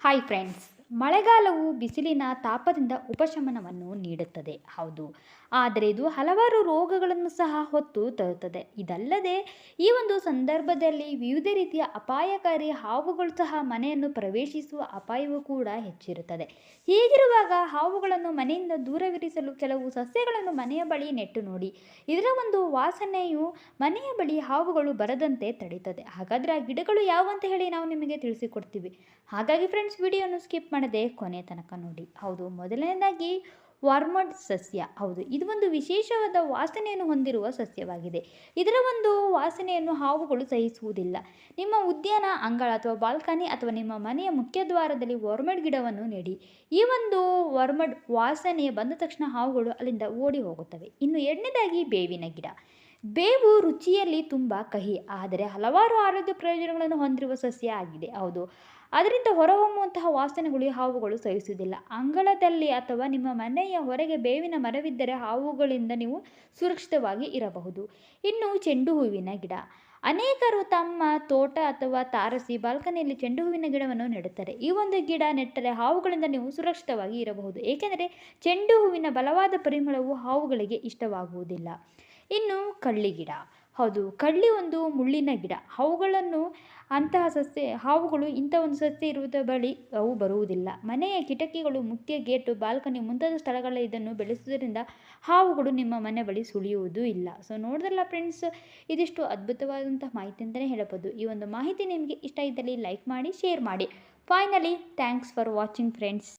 Hi friends ಮಳೆಗಾಲವು ಬಿಸಿಲಿನ ತಾಪದಿಂದ ಉಪಶಮನವನ್ನು ನೀಡುತ್ತದೆ. ಹೌದು. ಆದರೆ ಇದು ಹಲವಾರು ರೋಗಗಳನ್ನು ಸಹ ಹೊತ್ತು ತರುತ್ತದೆ. ಇದಲ್ಲದೆ ಈ ಒಂದು ಸಂದರ್ಭದಲ್ಲಿ ವಿವಿಧ ರೀತಿಯ ಅಪಾಯಕಾರಿ ಹಾವುಗಳು ಸಹ ಮನೆಯನ್ನು ಪ್ರವೇಶಿಸುವ ಅಪಾಯವೂ ಕೂಡ ಹೆಚ್ಚಿರುತ್ತದೆ. ಹೀಗಿರುವಾಗ ಹಾವುಗಳನ್ನು ಮನೆಯಿಂದ ದೂರವಿರಿಸಲು ಕೆಲವು ಸಸ್ಯಗಳನ್ನು ಮನೆಯ ಬಳಿ ನೆಟ್ಟು ನೋಡಿ. ಇದರ ಒಂದು ವಾಸನೆಯು ಮನೆಯ ಬಳಿ ಹಾವುಗಳು ಬರದಂತೆ ತಡೆಯುತ್ತದೆ. ಹಾಗಾದರೆ ಆ ಗಿಡಗಳು ಯಾವುವು ಅಂತ ಹೇಳಿ ನಾವು ನಿಮಗೆ ತಿಳಿಸಿಕೊಡ್ತೀವಿ. ಹಾಗಾಗಿ ಫ್ರೆಂಡ್ಸ್ ವಿಡಿಯೋನು ಸ್ಕಿಪ್ ಮಾಡದೆ ಕೊನೆ ತನಕ ನೋಡಿ. ಹೌದು, ಮೊದಲನೇದಾಗಿ ವಾರ್ಮಡ್ ಸಸ್ಯ. ಹೌದು, ಇದು ಒಂದು ವಿಶೇಷವಾದ ವಾಸನೆಯನ್ನು ಹೊಂದಿರುವ ಸಸ್ಯವಾಗಿದೆ. ಇದರ ಒಂದು ವಾಸನೆಯನ್ನು ಹಾವುಗಳು ಸಹಿಸುವುದಿಲ್ಲ. ನಿಮ್ಮ ಉದ್ಯಾನ, ಅಂಗಳ ಅಥವಾ ಬಾಲ್ಕನಿ ಅಥವಾ ನಿಮ್ಮ ಮನೆಯ ಮುಖ್ಯ ದ್ವಾರದಲ್ಲಿ ವರ್ಮಡ್ ಗಿಡವನ್ನು ನೆಡಿ. ಈ ಒಂದು ವರ್ಮಡ್ ವಾಸನೆ ಬಂದ ತಕ್ಷಣ ಹಾವುಗಳು ಅಲ್ಲಿಂದ ಓಡಿ ಹೋಗುತ್ತವೆ. ಇನ್ನು ಎರಡನೇದಾಗಿ ಬೇವಿನ ಗಿಡ. ಬೇವು ರುಚಿಯಲ್ಲಿ ತುಂಬ ಕಹಿ, ಆದರೆ ಹಲವಾರು ಆರೋಗ್ಯ ಪ್ರಯೋಜನಗಳನ್ನು ಹೊಂದಿರುವ ಸಸ್ಯ ಆಗಿದೆ, ಹೌದು. ಅದರಿಂದ ಹೊರಹೊಮ್ಮುವಂತಹ ವಾಸನೆಗಳು ಹಾವುಗಳು ಸಹಿಸುವುದಿಲ್ಲ. ಅಂಗಳದಲ್ಲಿ ಅಥವಾ ನಿಮ್ಮ ಮನೆಯ ಹೊರಗೆ ಬೇವಿನ ಮರವಿದ್ದರೆ ಹಾವುಗಳಿಂದ ನೀವು ಸುರಕ್ಷಿತವಾಗಿ ಇರಬಹುದು. ಇನ್ನು ಚೆಂಡು ಹೂವಿನ ಗಿಡ. ಅನೇಕರು ತಮ್ಮ ತೋಟ ಅಥವಾ ತಾರಸಿ ಬಾಲ್ಕನಿಯಲ್ಲಿ ಚೆಂಡು ಹೂವಿನ ಗಿಡವನ್ನು ನೆಡುತ್ತಾರೆ. ಈ ಒಂದು ಗಿಡ ನೆಟ್ಟರೆ ಹಾವುಗಳಿಂದ ನೀವು ಸುರಕ್ಷಿತವಾಗಿ ಇರಬಹುದು. ಏಕೆಂದರೆ ಚೆಂಡು ಹೂವಿನ ಬಲವಾದ ಪರಿಮಳವು ಹಾವುಗಳಿಗೆ ಇಷ್ಟವಾಗುವುದಿಲ್ಲ. ಇನ್ನು ಕಳ್ಳಿ ಗಿಡ. ಹೌದು, ಕಳ್ಳಿ ಒಂದು ಮುಳ್ಳಿನ ಗಿಡ. ಅವುಗಳನ್ನು ಅಂತಹ ಸಸ್ಯ, ಹಾವುಗಳು ಇಂಥ ಒಂದು ಸಸ್ಯ ಇರುವುದ ಬಳಿ ಅವು ಬರುವುದಿಲ್ಲ. ಮನೆಯ ಕಿಟಕಿಗಳು, ಮುಖ್ಯ ಗೇಟು, ಬಾಲ್ಕನಿ ಮುಂತಾದ ಸ್ಥಳಗಳಲ್ಲಿ ಇದನ್ನು ಬೆಳೆಸುವುದರಿಂದ ಹಾವುಗಳು ನಿಮ್ಮ ಮನೆ ಬಳಿ ಸುಳಿಯುವುದೂ ಇಲ್ಲ. ಸೊ ನೋಡಿದ್ರಲ್ಲ ಫ್ರೆಂಡ್ಸ್ ಇದಿಷ್ಟು ಅದ್ಭುತವಾದಂಥ ಮಾಹಿತಿ ಅಂತಲೇ ಹೇಳಬಹುದು. ಈ ಒಂದು ಮಾಹಿತಿ ನಿಮಗೆ ಇಷ್ಟ ಇದ್ದಲ್ಲಿ ಲೈಕ್ ಮಾಡಿ ಶೇರ್ ಮಾಡಿ. Finally thanks for watching friends